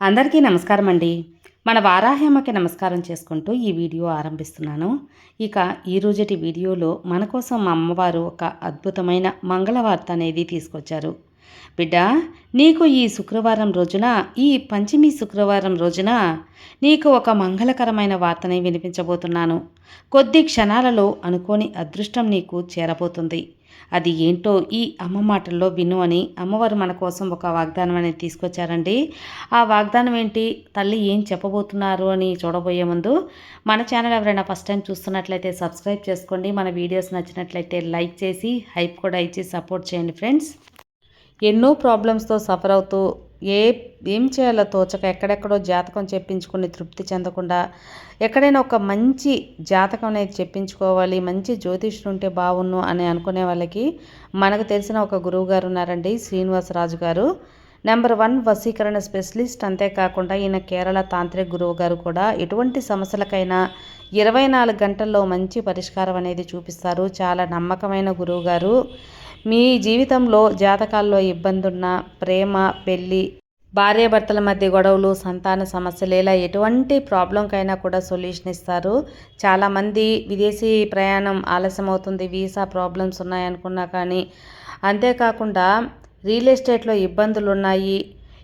అందరికీ నమస్కారం అండి మన వారాహ్యమ్మకి నమస్కారం చేసుకుంటూ ఈ వీడియో ఆరంభిస్తున్నాను. ఇక ఈ వీడియోలో మన కోసం మా అమ్మవారు ఒక అద్భుతమైన మంగళవార్త అనేది తీసుకొచ్చారు. బిడ్డ నీకు ఈ శుక్రవారం రోజున ఈ పంచమి శుక్రవారం రోజున నీకు ఒక మంగళకరమైన వార్తని వినిపించబోతున్నాను. కొద్ది క్షణాలలో అనుకోని అదృష్టం నీకు చేరబోతుంది. అది ఏంటో ఈ అమ్మ మాటల్లో విను అని అమ్మవారు మన కోసం ఒక వాగ్దానం అనేది తీసుకొచ్చారండి. ఆ వాగ్దానం ఏంటి? తల్లి ఏం చెప్పబోతున్నారు అని చూడబోయే ముందు మన ఛానల్ ఎవరైనా ఫస్ట్ టైం చూస్తున్నట్లయితే సబ్స్క్రైబ్ చేసుకోండి. మన వీడియోస్ నచ్చినట్లయితే లైక్ చేసి హైప్ కూడా ఇచ్చి సపోర్ట్ చేయండి ఫ్రెండ్స్. ఎన్నో ప్రాబ్లమ్స్తో సఫర్ అవుతూ ఏ ఏం చేయాలో తోచక ఎక్కడెక్కడో జాతకం చెప్పించుకుని తృప్తి చెందకుండా ఎక్కడైనా ఒక మంచి జాతకం అనేది చెప్పించుకోవాలి మంచి జ్యోతిష్యుడు ఉంటే బాగున్ను అని అనుకునే వాళ్ళకి మనకు తెలిసిన ఒక గురువు గారు ఉన్నారండి శ్రీనివాసరాజు గారు. నెంబర్ వన్ వసీకరణ స్పెషలిస్ట్ అంతేకాకుండా ఈయన కేరళ తాంత్రిక గురువు గారు కూడా. ఎటువంటి సమస్యలకైనా ఇరవై నాలుగు గంటల్లో మంచి పరిష్కారం అనేది చూపిస్తారు. చాలా నమ్మకమైన గురువు గారు మీ జీవితంలో జాతకాల్లో ఇబ్బందున్న ప్రేమ పెళ్ళి భార్యాభర్తల మధ్య గొడవలు సంతాన సమస్యలు ఇలా ఎటువంటి ప్రాబ్లంకైనా కూడా సొల్యూషన్ ఇస్తారు. చాలామంది విదేశీ ప్రయాణం ఆలస్యం అవుతుంది వీసా ప్రాబ్లమ్స్ ఉన్నాయనుకున్నా కానీ. అంతేకాకుండా రియల్ ఎస్టేట్లో ఇబ్బందులు ఉన్నాయి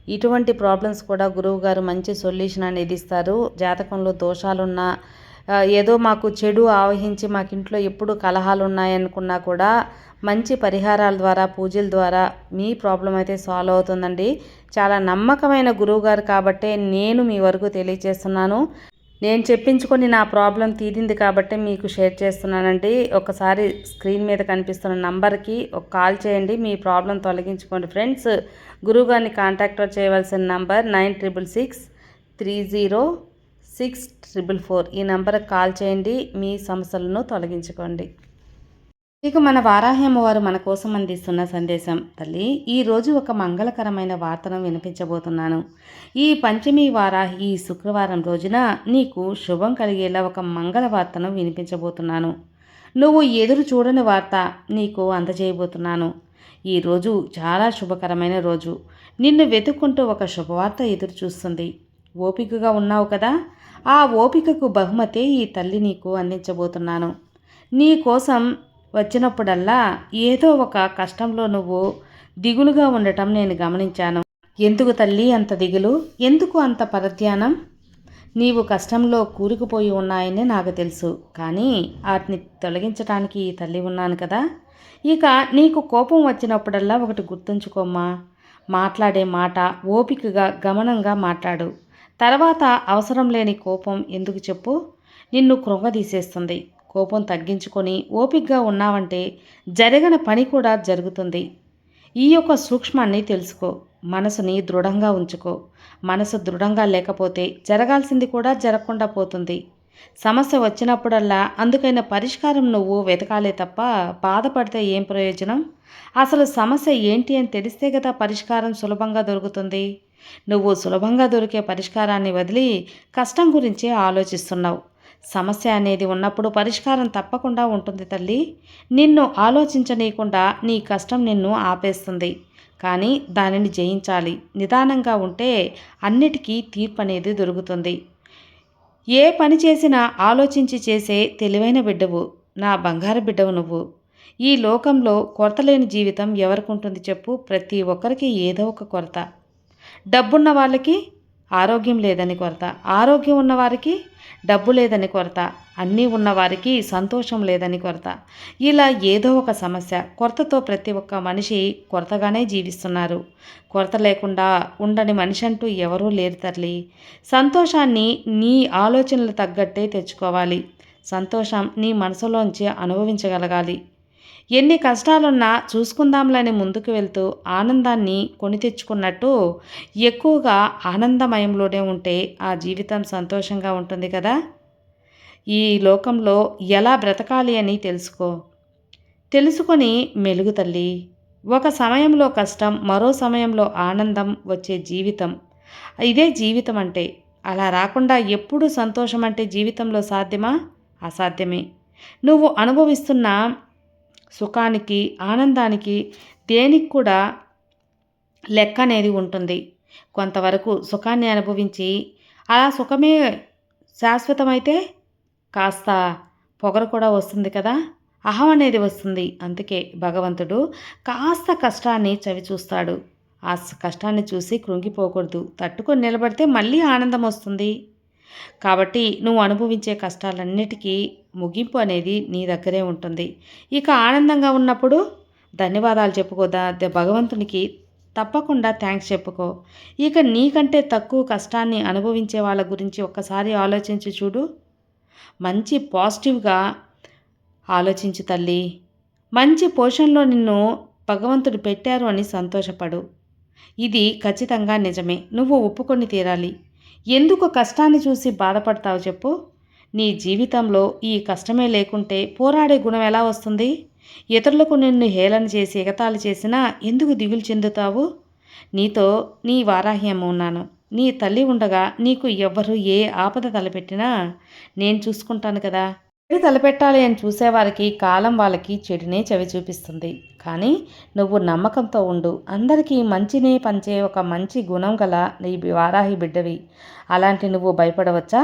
ఇటువంటి ప్రాబ్లమ్స్ కూడా గురువు గారు మంచి సొల్యూషన్ అనేది ఇస్తారు. జాతకంలో దోషాలున్నా ఏదో మాకు చెడు ఆవహించి మాకు ఇంట్లో ఎప్పుడు కలహాలు ఉన్నాయనుకున్నా కూడా మంచి పరిహారాల ద్వారా పూజల ద్వారా మీ ప్రాబ్లం అయితే సాల్వ్ అవుతుందండి. చాలా నమ్మకమైన గురువుగారు కాబట్టే నేను మీ వరకు తెలియజేస్తున్నాను నేను చెప్పించుకొని నా ప్రాబ్లం తీరింది కాబట్టి మీకు షేర్ చేస్తున్నానండి. ఒకసారి స్క్రీన్ మీద కనిపిస్తున్న నంబర్కి ఒక కాల్ చేయండి. మీ ప్రాబ్లం తొలగించుకోండి. ఫ్రెండ్స్ గురువుగారిని కాంటాక్ట్ చేయవలసిన number nine triple six three zero six triple four. ఈ నంబర్కి కాల్ చేయండి. మీ సమస్యలను తొలగించుకోండి. ఇక మన వారాహ్యమ్మ వారు మన కోసం అందిస్తున్న సందేశం తల్లి ఈరోజు ఒక మంగళకరమైన వార్తను వినిపించబోతున్నాను. ఈ పంచమి వారాహి ఈ శుక్రవారం రోజున నీకు శుభం కలిగేలా ఒక మంగళ వార్తను వినిపించబోతున్నాను. నువ్వు ఎదురు చూడని వార్త నీకు అందజేయబోతున్నాను. ఈరోజు చాలా శుభకరమైన రోజు. నిన్ను వెతుక్కుంటూ ఒక శుభవార్త ఎదురు చూస్తుంది. ఓపికగా ఉన్నావు కదా? ఆ ఓపికకు బహుమతే ఈ తల్లి నీకు అందించబోతున్నాను. నీ కోసం వచ్చినప్పుడల్లా ఏదో ఒక కష్టంలో నువ్వు దిగులుగా ఉండటం నేను గమనించాను. ఎందుకు తల్లి అంత దిగులు? ఎందుకు అంత పరధ్యానం? నీవు కష్టంలో కూరుకుపోయి ఉన్నాయని నాకు తెలుసు. కానీ వాటిని తొలగించడానికి ఈ తల్లి ఉన్నాను కదా? ఇక నీకు కోపం వచ్చినప్పుడల్లా ఒకటి గుర్తుంచుకోమ్మా. మాట్లాడే మాట ఓపికగా గమనంగా మాట్లాడు. తర్వాత అవసరం లేని కోపం ఎందుకు చెప్పు? నిన్ను కృంగదీసేస్తుంది కోపం తగ్గించుకొని ఓపికగా ఉన్నావంటే జరగని పని కూడా జరుగుతుంది. ఈ యొక్క సూక్ష్మాన్ని తెలుసుకో. మనసుని దృఢంగా ఉంచుకో. మనసు దృఢంగా లేకపోతే జరగాల్సింది కూడా జరగకుండా పోతుంది. సమస్య వచ్చినప్పుడల్లా అందుకైన పరిష్కారం నువ్వు వెతకాలే తప్ప బాధపడితే ఏం ప్రయోజనం? అసలు సమస్య ఏంటి అని తెలిస్తే కదా పరిష్కారం సులభంగా దొరుకుతుంది? నువ్వు సులభంగా దొరికే పరిష్కారాన్ని వదిలి కష్టం గురించే ఆలోచిస్తున్నావు. సమస్య అనేది ఉన్నప్పుడు పరిష్కారం తప్పకుండా ఉంటుంది తల్లి. నిన్ను ఆలోచించనీయకుండా నీ కష్టం నిన్ను ఆపేస్తుంది. కానీ దానిని జయించాలి. నిదానంగా ఉంటే అన్నిటికీ తీర్పు అనేది దొరుకుతుంది. ఏ పని చేసినా ఆలోచించి చేసే తెలివైన బిడ్డవు. నా బంగారు బిడ్డవు నువ్వు. ఈ లోకంలో కొరత లేని జీవితం ఎవరికి ఉంటుంది చెప్పు? ప్రతి ఒక్కరికి ఏదో ఒక కొరత. డబ్బున్న వాళ్ళకి ఆరోగ్యం లేదని కొరత. ఆరోగ్యం ఉన్నవారికి డబ్బు లేదని కొరత. అన్నీ ఉన్నవారికి సంతోషం లేదని కొరత. ఇలా ఏదో ఒక సమస్య. కొరతతో ప్రతి ఒక్క మనిషి కొరతగానే జీవిస్తున్నారు. కొరత లేకుండా ఉండని మనిషి అంటూ ఎవరూ లేరు తల్లి. సంతోషాన్ని నీ ఆలోచనలు తగ్గట్టే తెచ్చుకోవాలి. సంతోషం నీ మనసులోంచి అనుభవించగలగాలి. ఎన్ని కష్టాలున్నా చూసుకుందాంలని ముందుకు వెళ్తూ ఆనందాన్ని కొని తెచ్చుకున్నట్టు ఎక్కువగా ఆనందమయంలోనే ఉంటే ఆ జీవితం సంతోషంగా ఉంటుంది కదా? ఈ లోకంలో ఎలా బ్రతకాలి అని తెలుసుకో. తెలుసుకొని మెలుగు తల్లి. ఒక సమయంలో కష్టం మరో సమయంలో ఆనందం వచ్చే జీవితం. ఇదే జీవితం అంటే. అలా రాకుండా ఎప్పుడు సంతోషం అంటే జీవితంలో సాధ్యమా? అసాధ్యమే. నువ్వు అనుభవిస్తున్న సుఖానికి ఆనందానికి దేనికి కూడా లెక్క అనేది ఉంటుంది. కొంతవరకు సుఖాన్ని అనుభవించి ఆ సుఖమే శాశ్వతమైతే కాస్త పొగరు కూడా వస్తుంది కదా అహం అనేది వస్తుంది. అందుకే భగవంతుడు కాస్త కష్టాన్ని చవి చూస్తాడు. ఆ కష్టాన్ని చూసి కృంగిపోకూడదు. తట్టుకొని నిలబడితే మళ్ళీ ఆనందం వస్తుంది. కాబట్టి నువ్వు అనుభవించే కష్టాలన్నిటికీ ముగింపు అనేది నీ దగ్గరే ఉంటుంది. ఇక ఆనందంగా ఉన్నప్పుడు ధన్యవాదాలు చెప్పుకోదా భగవంతునికి తప్పకుండా థ్యాంక్స్ చెప్పుకో. ఇక నీకంటే తక్కువ కష్టాన్ని అనుభవించే వాళ్ళ గురించి ఒక్కసారి ఆలోచించి చూడు. మంచి పాజిటివ్గా ఆలోచించు తల్లి. మంచి పోషణలో నిన్ను భగవంతుడు పెట్టారు అని సంతోషపడు. ఇది ఖచ్చితంగా నిజమే. నువ్వు ఒప్పుకొని తీరాలి. ఎందుకు కష్టాన్ని చూసి బాధపడతావు చెప్పు. నీ జీవితంలో ఈ కష్టమే లేకుంటే పోరాడే గుణం ఎలా వస్తుంది? ఇతరులకు నిన్ను హేళన చేసి ఎగతాళి చేసినా ఎందుకు దిగులు చెందుతావు? నీతో నీ వారాహ్యం ఉన్నాను. నీ తల్లి ఉండగా నీకు ఎవ్వరు ఏ ఆపద తలపెట్టినా నేను చూసుకుంటాను కదా. చెడు తలపెట్టాలి అని చూసేవారికి కాలం వాళ్ళకి చెడునే చవి చూపిస్తుంది. కానీ నువ్వు నమ్మకంతో ఉండు. అందరికీ మంచినే పంచే ఒక మంచి గుణం గల నీ వారాహి బిడ్డవి. అలాంటి నువ్వు భయపడవచ్చా?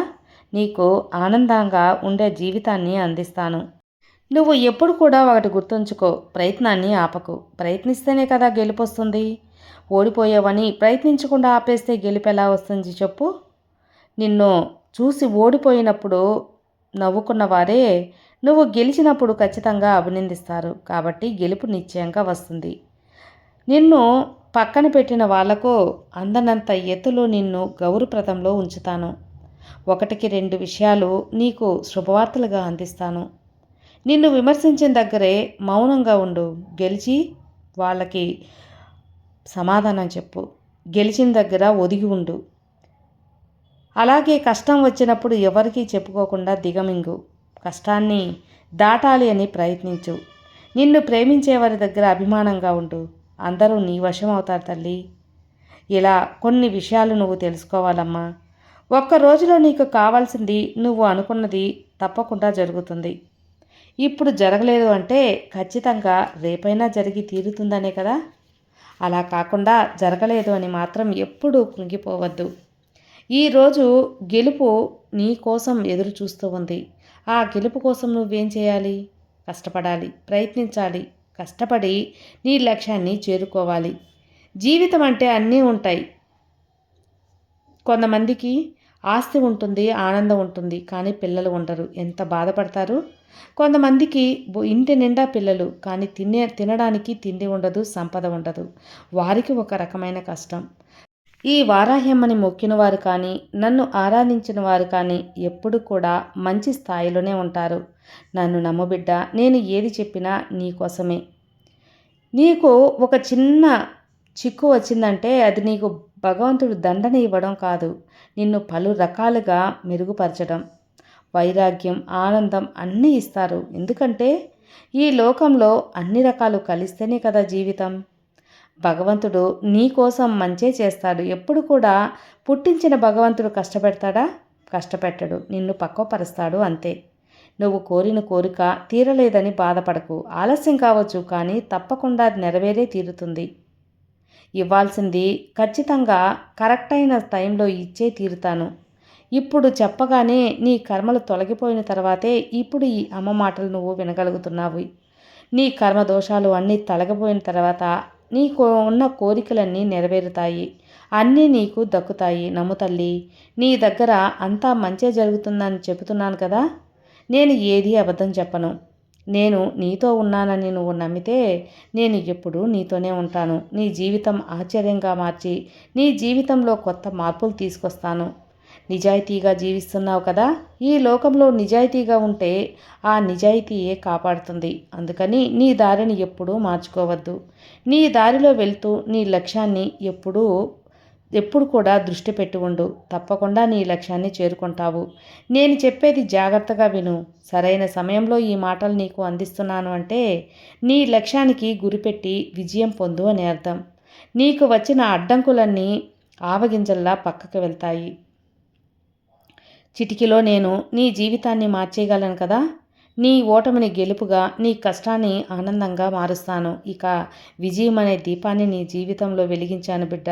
నీకు ఆనందంగా ఉండే జీవితాన్ని అందిస్తాను. నువ్వు ఎప్పుడు కూడా ఒకటి గుర్తుంచుకో ప్రయత్నాన్ని ఆపకు. ప్రయత్నిస్తేనే కదా గెలుపొస్తుంది. ఓడిపోయావని ప్రయత్నించకుండా ఆపేస్తే గెలుపెలా వస్తుంది చెప్పు. నిన్ను చూసి ఓడిపోయినప్పుడు నవ్వుకున్న వారే నువ్వు గెలిచినప్పుడు ఖచ్చితంగా అభినందిస్తారు. కాబట్టి గెలుపు నిశ్చయంగా వస్తుంది. నిన్ను పక్కన పెట్టిన వాళ్ళకు అందనంత ఎత్తులో నిన్ను గౌరవప్రదంలో ఉంచుతాను. ఒకటికి రెండు విషయాలు నీకు శుభవార్తలుగా అందిస్తాను. నిన్ను విమర్శించిన దగ్గరే మౌనంగా ఉండు. గెలిచి వాళ్ళకి సమాధానం చెప్పు. గెలిచిన దగ్గర ఒదిగి ఉండు. అలాగే కష్టం వచ్చినప్పుడు ఎవరికీ చెప్పుకోకుండా దిగమింగు. కష్టాన్ని దాటాలి అని ప్రయత్నించు. నిన్ను ప్రేమించే వారి దగ్గర అభిమానంగా ఉండు. అందరూ నీ వశం అవుతారు తల్లి. ఇలా కొన్ని విషయాలు నువ్వు తెలుసుకోవాలమ్మా. ఒక్క రోజులో నీకు కావాల్సింది నువ్వు అనుకున్నది తప్పకుండా జరుగుతుంది. ఇప్పుడు జరగలేదు అంటే ఖచ్చితంగా రేపైనా జరిగి తీరుతుందనే కదా? అలా కాకుండా జరగలేదు అని మాత్రం ఎప్పుడూ కృంగిపోవద్దు. ఈరోజు గెలుపు నీ కోసం ఎదురు చూస్తూ ఉంది. ఆ గెలుపు కోసం నువ్వేం చేయాలి? కష్టపడాలి ప్రయత్నించాలి కష్టపడి నీ లక్ష్యాన్ని చేరుకోవాలి. జీవితం అంటే అన్నీ ఉంటాయి. కొంతమందికి ఆస్తి ఉంటుంది ఆనందం ఉంటుంది కానీ పిల్లలు ఉండరు. ఎంత బాధపడతారు? కొంతమందికి ఇంటి నిండా పిల్లలు కానీ తినే తినడానికి తిండి ఉండదు సంపద ఉండదు. వారికి ఒక రకమైన కష్టం. ఈ వారాహ్యమ్మని మొక్కిన వారు కానీ నన్ను ఆరాధించిన వారు కానీ ఎప్పుడు కూడా మంచి స్థాయిలోనే ఉంటారు. నన్ను నమ్మబిడ్డ నేను ఏది చెప్పినా నీకోసమే నీకు ఒక చిన్న చిక్కు వచ్చిందంటే అది నీకు భగవంతుడు దండన ఇవ్వడం కాదు నిన్ను పలు రకాలుగా మెరుగుపరచడం. వైరాగ్యం ఆనందం అన్నీ ఇస్తారు. ఎందుకంటే ఈ లోకంలో అన్ని రకాలు కలిస్తేనే కదా జీవితం. భగవంతుడు నీ కోసం మంచే చేస్తాడు. ఎప్పుడు కూడా పుట్టించిన భగవంతుడు కష్టపెడతాడా? కష్టపెట్టడు. నిన్ను పక్కపరుస్తాడు అంతే. నువ్వు కోరిన కోరిక తీరలేదని బాధపడకు. ఆలస్యం కావచ్చు కానీ తప్పకుండా నెరవేరే తీరుతుంది. ఇవ్వాల్సింది ఖచ్చితంగా కరెక్ట్ అయిన టైంలో ఇచ్చే తీరుతాను. ఇప్పుడు చెప్పగానే నీ కర్మలు తొలగిపోయిన తర్వాతే ఇప్పుడు ఈ అమ్మ మాటలు నువ్వు వినగలుగుతున్నావు. నీ కర్మ దోషాలు అన్నీ తొలగిపోయిన తర్వాత నీకు ఉన్న కోరికలన్నీ నెరవేరుతాయి. అన్నీ నీకు దక్కుతాయి. నమ్ముతల్లి నీ దగ్గర అంతా మంచే జరుగుతుందని చెబుతున్నాను కదా? నేను ఏది అబద్ధం చెప్పను. నేను నీతో ఉన్నానని నువ్వు నమ్మితే నేను ఎప్పుడూ నీతోనే ఉంటాను. నీ జీవితం ఆశ్చర్యంగా మార్చి నీ జీవితంలో కొత్త మార్పులు తీసుకొస్తాను. నిజాయితీగా జీవిస్తున్నావు కదా? ఈ లోకంలో నిజాయితీగా ఉంటే ఆ నిజాయితీయే కాపాడుతుంది. అందుకని నీ దారిని ఎప్పుడూ మార్చుకోవద్దు. నీ దారిలో వెళ్తూ నీ లక్ష్యాన్ని ఎప్పుడూ ఎప్పుడు కూడా దృష్టి పెట్టి ఉండు. తప్పకుండా నీ లక్ష్యాన్ని చేరుకుంటావు. నేను చెప్పేది జాగ్రత్తగా విను. సరైన సమయంలో ఈ మాటలు నీకు అందిస్తున్నాను అంటే నీ లక్ష్యానికి గురిపెట్టి విజయం పొందు అని అర్థం. నీకు వచ్చిన అడ్డంకులన్నీ ఆవగింజల్లా పక్కకు వెళ్తాయి. చిటికిలో నేను నీ జీవితాన్ని మార్చేయగలను కదా? నీ ఓటమిని గెలుపుగా నీ కష్టాన్ని ఆనందంగా మారుస్తాను. ఇక విజయం అనే దీపాన్ని నీ జీవితంలో వెలిగించాను బిడ్డ.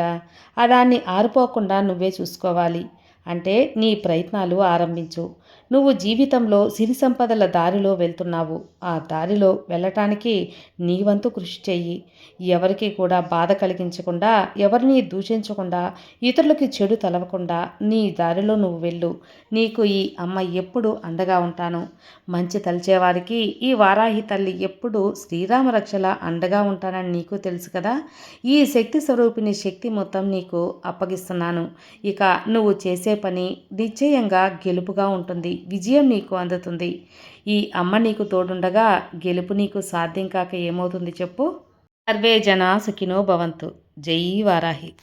ఆ దాన్ని ఆరిపోకుండా నువ్వే చూసుకోవాలి. అంటే నీ ప్రయత్నాలు ఆరంభించు. నువ్వు జీవితంలో సిరి సంపదల దారిలో వెళ్తున్నావు. ఆ దారిలో వెళ్ళటానికి నీ వంతు కృషి చెయ్యి. ఎవరికి కూడా బాధ కలిగించకుండా ఎవరిని దూషించకుండా ఇతరులకి చెడు తలవకుండా నీ దారిలో నువ్వు వెళ్ళు. నీకు ఈ అమ్మ ఎప్పుడు అండగా ఉంటాను. మంచి తలిచేవారికి ఈ వారాహి తల్లి ఎప్పుడు శ్రీరామ రక్షల అండగా ఉంటానని నీకు తెలుసు కదా. ఈ శక్తి స్వరూపిణి శక్తి మొత్తం నీకు అప్పగిస్తున్నాను. ఇక నువ్వు చేసే పని నిశ్చయంగా గెలుపుగా ఉంటుంది. విజయం నీకు అందుతుంది. ఈ అమ్మ నీకు తోడుండగా గెలుపు నీకు సాధ్యం కాక ఏమవుతుంది చెప్పు? సర్వే జన సుఖినో భవంతు. జై వారాహి.